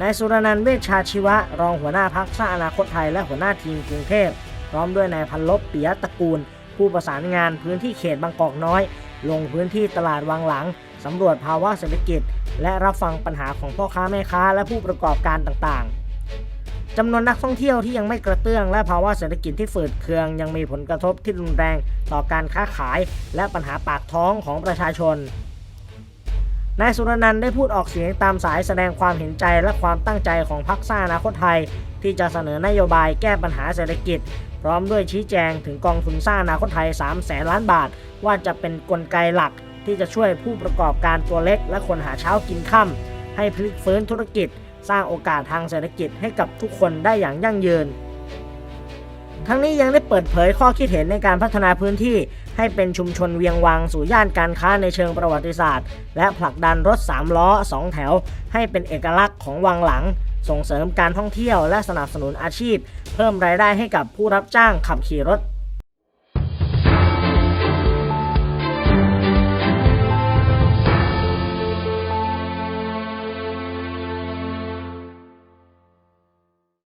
นายสุรนันท์เวชชาชีวะ รองหัวหน้าพักสร้างอนาคตไทยและหัวหน้าทีมกรุงเทพพร้อมด้วยนายพันลบปิยะตระกูล ผู้ประสานงานพื้นที่เขตบางกอกน้อย ลงพื้นที่ตลาดวังหลังสำรวจภาวะเศรษฐกิจ และรับฟังปัญหาของพ่อค้าแม่ค้าและผู้ประกอบการต่างๆจำนวนนักท่องเที่ยวที่ยังไม่กระเตื้องและภาวะเศรษฐกิจที่ฝืดเคือง ยังมีผลกระทบที่รุนแรงต่อการค้าขาย และปัญหาปากท้องของประชาชน นายสุรนันท์ได้พูดออกเสียงตามสายแสดงความเห็นใจและความตั้งใจของพรรคสร้างอนาคตไทย ที่จะเสนอนโยบายแก้ปัญหาเศรษฐกิจ พร้อมด้วยชี้แจงถึงกองทุนสร้างอนาคตไทย3แสนล้านบาท ว่าจะเป็นนกลไกหลักที่จะช่วยผู้ประกอบการตัวเล็ก และคนหาเช้ากินค่ำให้พลิกฟื้นธุรกิจ สร้างโอกาสทางเศรษฐกิจให้กับทุกคนได้อย่างยั่งยืน ทั้งนี้ยังได้เปิดเผยข้อคิดเห็นในการพัฒนาพื้นที่ ให้เป็นชุมชนเวียงวังสู่ย่านการค้าในเชิงประวัติศาสตร์ และผลักดันรถ 3 ล้อ 2 แถว ให้เป็นเอกลักษณ์ของวังหลัง ส่งเสริมการท่องเที่ยวและสนับสนุนอาชีพ เพิ่มรายได้ให้กับผู้รับจ้างขับขี่รถ